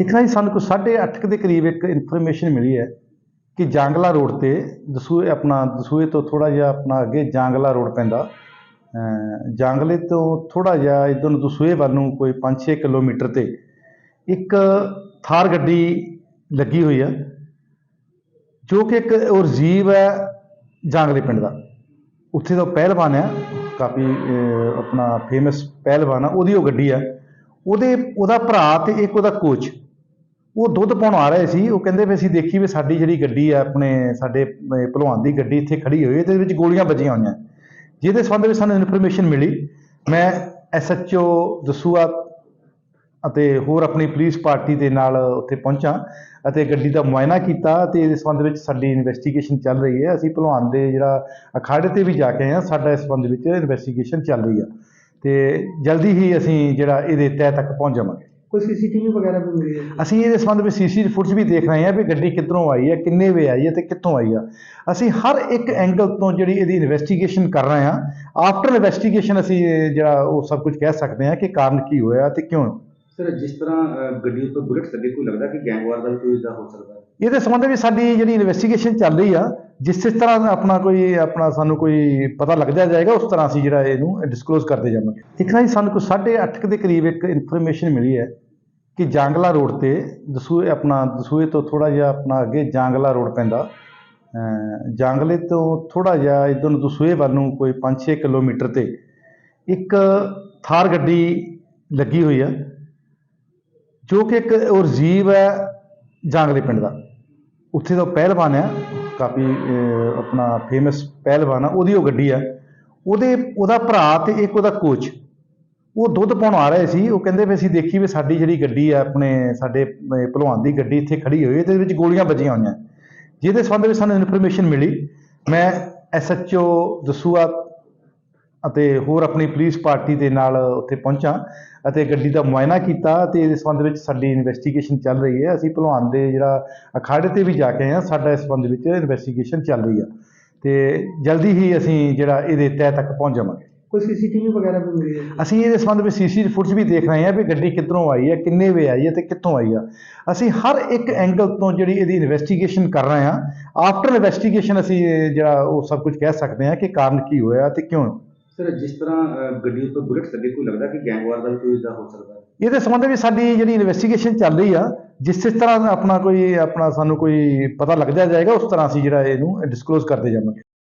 ਇੱਕ ਨਾ ਜੀ ਸਾਨੂੰ ਕੋਈ 8:30 ਦੇ ਕਰੀਬ ਇੱਕ ਇਨਫੋਰਮੇਸ਼ਨ ਮਿਲੀ ਹੈ ਕਿ ਜਾਂਗਲਾ ਰੋਡ ਤੇ ਦਸੂਏ ਆਪਣਾ, ਦਸੂਏ ਤੋਂ ਥੋੜਾ ਜਿਹਾ ਆਪਣਾ ਅੱਗੇ ਜਾਂਗਲਾ ਰੋਡ ਪੈਂਦਾ। ਜਾਂਗਲੇ ਤੋਂ ਥੋੜਾ ਜਿਹਾ ਇੱਧਰ ਨੂੰ ਦਸੂਏ ਵੱਲ ਨੂੰ ਕੋਈ 5-6 ਕਿਲੋਮੀਟਰ ਤੇ ਇੱਕ ਥਾਰ ਗੱਡੀ ਲੱਗੀ ਹੋਈ ਆ ਜੋ ਕਿ ਇੱਕ ਉਹ ਰਜੀਵ ਹੈ ਜਾਂਗਲੇ ਪਿੰਡ ਦਾ। ਉੱਥੇ ਦਾ ਉਹ ਪਹਿਲਵਾਨ ਆ ਕਾਫੀ ਆਪਣਾ ਫੇਮਸ ਪਹਿਲਵਾਨ ਆ, ਉਹਦੀ ਉਹ ਗੱਡੀ ਆ ਉਹਦੇ, ਉਹਦਾ ਭਰਾ ਤੇ ਇੱਕ ਉਹਦਾ ਕੋਚ ਉਹ ਦੁੱਧ ਪਾਉਣ ਆ ਰਹੇ ਸੀ, ਉਹ ਕਹਿੰਦੇ ਵੀ ਅਸੀਂ ਦੇਖੀ ਵੀ ਸਾਡੀ ਜਿਹੜੀ ਗੱਡੀ ਆ, ਆਪਣੇ ਸਾਡੇ ਭਲਵਾਨ ਦੀ ਗੱਡੀ ਇੱਥੇ ਖੜੀ ਹੋਈ ਹੈ ਤੇ ਇਹਦੇ ਵਿੱਚ ਗੋਲੀਆਂ ਵੱਜੀਆਂ ਹੋਈਆਂ। ਜਿਹਦੇ ਸੰਬੰਧ ਵਿੱਚ ਸਾਨੂੰ ਇਨਫੋਰਮੇਸ਼ਨ ਮਿਲੀ। ਮੈਂ ਐਸਐਚਓ ਦਸੂਆ ਅਤੇ ਹੋਰ ਆਪਣੀ ਪੁਲਿਸ ਪਾਰਟੀ ਦੇ ਨਾਲ ਉੱਥੇ ਪਹੁੰਚਾ ਅਤੇ ਗੱਡੀ ਦਾ ਮੁਆਇਨਾ ਕੀਤਾ ਤੇ ਇਸ ਸੰਬੰਧ ਵਿੱਚ ਸਾਡੀ ਇਨਵੈਸਟੀਗੇਸ਼ਨ ਚੱਲ ਰਹੀ ਹੈ। ਅਸੀਂ ਭਲਵਾਨ ਦੇ ਜਿਹੜਾ ਅਖਾੜੇ ਤੇ ਵੀ ਜਾ ਕੇ ਆਏ ਸਾਡਾ ਇਸ ਸੰਬੰਧ ਵਿੱਚ ਇਨਵੈਸਟੀਗੇਸ਼ਨ ਚੱਲ ਰਹੀ ਆ। ਤੇ ਜਲਦੀ ਹੀ ਅਸੀਂ ਜਿਹੜਾ ਇਹਦੇ ਤਹਿ ਤੱਕ ਪਹੁੰਚ ਜਾਵਾਂਗੇ। ਕੋਈ ਸੀਸੀਟੀਵੀ ਵਗੈਰਾ ਵੀ ਮਿਲੀ ਹੈ? ਅਸੀਂ ਇਹਦੇ ਸੰਬੰਧ ਵਿੱਚ ਸੀਸੀ ਫੁਟੇਜ ਵੀ ਦੇਖ ਰਹੇ ਹਾਂ ਵੀ ਗੱਡੀ ਕਿੱਧਰੋਂ ਆਈ ਹੈ ਕਿੰਨੇ ਵੇ ਆਈ ਹੈ ਤੇ ਕਿੱਥੋਂ ਆਈ ਆ। ਅਸੀਂ ਹਰ ਇੱਕ ਐਂਗਲ ਤੋਂ ਜਿਹੜੀ ਇਹਦੀ ਇਨਵੈਸਟੀਗੇਸ਼ਨ ਕਰ ਰਹੇ ਹਾਂ। ਆਫਟਰ ਇਨਵੈਸਟੀਗੇਸ਼ਨ ਅਸੀਂ ਜਿਹੜਾ ਉਹ ਸਭ ਕੁਝ ਕਹਿ ਸਕਦੇ ਹਾਂ ਕਿ ਕਾਰਨ ਕੀ ਹੋਇਆ ਤੇ ਕਿਉਂ। ਸਰ ਜਿਸ ਤਰ੍ਹਾਂ ਗੱਡੀ ਉੱਪਰ ਬੁਲਟ ਲੱਗੇ ਕੋਈ ਲੱਗਦਾ ਕਿ ਗੈਂਗਵਾਰ ਦਾ ਵੀ ਕੋਈ ਇਦਾਂ ਹੋ ਸਕਦਾ ਹੈ? ਇਹਦੇ ਸੰਬੰਧ ਵਿੱਚ ਸਾਡੀ ਜਿਹੜੀ ਇਨਵੈਸਟੀਗੇਸ਼ਨ ਚੱਲ ਰਹੀ ਆ ਜਿਸ ਜਿਸ ਤਰ੍ਹਾਂ ਆਪਣਾ ਕੋਈ ਆਪਣਾ ਸਾਨੂੰ ਕੋਈ ਪਤਾ ਲੱਗਦਾ ਜਾਏਗਾ ਉਸ ਤਰ੍ਹਾਂ ਅਸੀਂ ਜਿਹੜਾ ਇਹਨੂੰ ਡਿਸਕਲੋਜ਼ ਕਰਦੇ ਜਾਵਾਂਗੇ। ਇੱਕ ਨਾ ਜੀ ਸਾਨੂੰ ਕੋਈ 8:30 ਦੇ ਕਰੀਬ ਇੱਕ ਇਨਫੋਰਮੇਸ਼ਨ ਮਿਲੀ ਹੈ। ਕਿ ਜਾਂਗਲਾ ਰੋਡ ਤੇ ਦਸੂਏ ਆਪਣਾ ਦਸੂਏ ਤੋਂ ਥੋੜਾ ਜਿਹਾ ਆਪਣਾ ਅੱਗੇ ਜਾਂਗਲਾ ਰੋਡ ਪੈਂਦਾ। ਜਾਂਗਲੇ ਤੋਂ ਥੋੜਾ ਜਿਹਾ ਇੱਧਰ ਨੂੰ ਦਸੂਏ ਵੱਲ ਨੂੰ ਕੋਈ 5-6 ਕਿਲੋਮੀਟਰ ਤੇ ਇੱਕ ਥਾਰ ਗੱਡੀ ਲੱਗੀ ਹੋਈ ਆ, ਜੋ ਕਿ ਇੱਕ ਉਹ ਰਜੀਵ ਹੈ ਜਾਂਗਲੇ ਪਿੰਡ ਦਾ। ਉੱਥੇ ਦਾ ਉਹ ਪਹਿਲਵਾਨ ਆ, ਕਾਫੀ ਆਪਣਾ ਫੇਮਸ ਪਹਿਲਵਾਨ ਆ, ਉਹਦੀ ਉਹ ਗੱਡੀ ਆ। ਉਹਦੇ, ਉਹਦਾ ਭਰਾ ਤੇ ਇੱਕ ਉਹਦਾ ਕੋਚ ਉਹ ਦੁੱਧ ਪਾਉਣ ਆ ਰਹੇ ਸੀ, ਉਹ ਕਹਿੰਦੇ ਵੀ ਅਸੀਂ ਦੇਖੀ ਵੀ ਸਾਡੀ ਜਿਹੜੀ ਗੱਡੀ ਆ, ਆਪਣੇ ਸਾਡੇ ਭਲਵਾਨ ਦੀ ਗੱਡੀ ਇੱਥੇ ਖੜੀ ਹੋਈ ਤੇ ਇਹਦੇ ਵਿੱਚ ਗੋਲੀਆਂ ਵੱਜੀਆਂ ਹੋਈਆਂ। ਜਿਹਦੇ ਸੰਬੰਧ ਵਿੱਚ ਸਾਨੂੰ ਇਨਫੋਰਮੇਸ਼ਨ ਮਿਲੀ। ਮੈਂ ਐਸਐਚਓ ਦਸੂਆ ਅਤੇ ਹੋਰ ਆਪਣੀ ਪੁਲਿਸ ਪਾਰਟੀ ਦੇ ਨਾਲ ਉੱਥੇ ਪਹੁੰਚਾ ਅਤੇ ਗੱਡੀ ਦਾ ਮੁਆਇਨਾ ਕੀਤਾ ਤੇ ਇਸ ਸੰਬੰਧ ਵਿੱਚ ਸਾਡੀ ਇਨਵੈਸਟੀਗੇਸ਼ਨ ਚੱਲ ਰਹੀ ਹੈ। ਅਸੀਂ ਭਲਵਾਨ ਦੇ ਜਿਹੜਾ ਅਖਾੜੇ ਤੇ ਵੀ ਜਾ ਕੇ ਆਏ ਸਾਡਾ ਇਸ ਸੰਬੰਧ ਵਿੱਚ ਇਨਵੈਸਟੀਗੇਸ਼ਨ ਚੱਲ ਰਹੀ ਆ। ਤੇ ਜਲਦੀ ਹੀ ਅਸੀਂ ਜਿਹੜਾ ਇਹਦੇ ਤਹਿ ਤੱਕ ਪਹੁੰਚ ਜਾਵਾਂਗੇ। ਕੋਈ ਸੀਸੀਟੀਵੀ ਵਗੈਰਾ ਵੀ ਮਿਲੀ ਹੈ? ਅਸੀਂ ਇਹਦੇ ਸੰਬੰਧ ਵਿੱਚ ਸੀਸੀ ਫੁਟੇਜ ਵੀ ਦੇਖ ਰਹੇ ਹਾਂ ਵੀ ਗੱਡੀ ਕਿੱਧਰੋਂ ਆਈ ਹੈ ਕਿੰਨੇ ਵੇ ਆਈ ਹੈ ਤੇ ਕਿੱਥੋਂ ਆਈ ਆ। ਅਸੀਂ ਹਰ ਇੱਕ ਐਂਗਲ ਤੋਂ ਜਿਹੜੀ ਇਹਦੀ ਇਨਵੈਸਟੀਗੇਸ਼ਨ ਕਰ ਰਹੇ ਹਾਂ। ਆਫਟਰ ਇਨਵੈਸਟੀਗੇਸ਼ਨ ਅਸੀਂ ਜਿਹੜਾ ਉਹ ਸਭ ਕੁਝ ਕਹਿ ਸਕਦੇ ਹਾਂ ਕਿ ਕਾਰਨ ਕੀ ਹੋਇਆ ਤੇ ਕਿਉਂ। ਸਰ ਜਿਸ ਤਰ੍ਹਾਂ ਗੱਡੀ ਉੱਪਰ ਬੁਲਟ ਲੱਗੇ ਕੋਈ ਲੱਗਦਾ ਕਿ ਗੈਂਗਵਾਰ ਦਾ ਵੀ ਕੋਈ ਇਦਾਂ ਹੋ ਸਕਦਾ ਹੈ? ਇਹਦੇ ਸੰਬੰਧ ਵਿੱਚ ਸਾਡੀ ਜਿਹੜੀ ਇਨਵੈਸਟੀਗੇਸ਼ਨ ਚੱਲ ਰਹੀ ਆ ਜਿਸ ਜਿਸ ਤਰ੍ਹਾਂ ਆਪਣਾ ਕੋਈ ਆਪਣਾ ਸਾਨੂੰ ਕੋਈ ਪਤਾ ਲੱਗਦਾ ਜਾਏਗਾ ਉਸ ਤਰ੍ਹਾਂ ਅਸੀਂ ਜਿਹੜਾ ਇਹਨੂੰ ਡਿਸਕਲੋਜ਼ ਕਰਦੇ ਜਾਵਾਂਗੇ।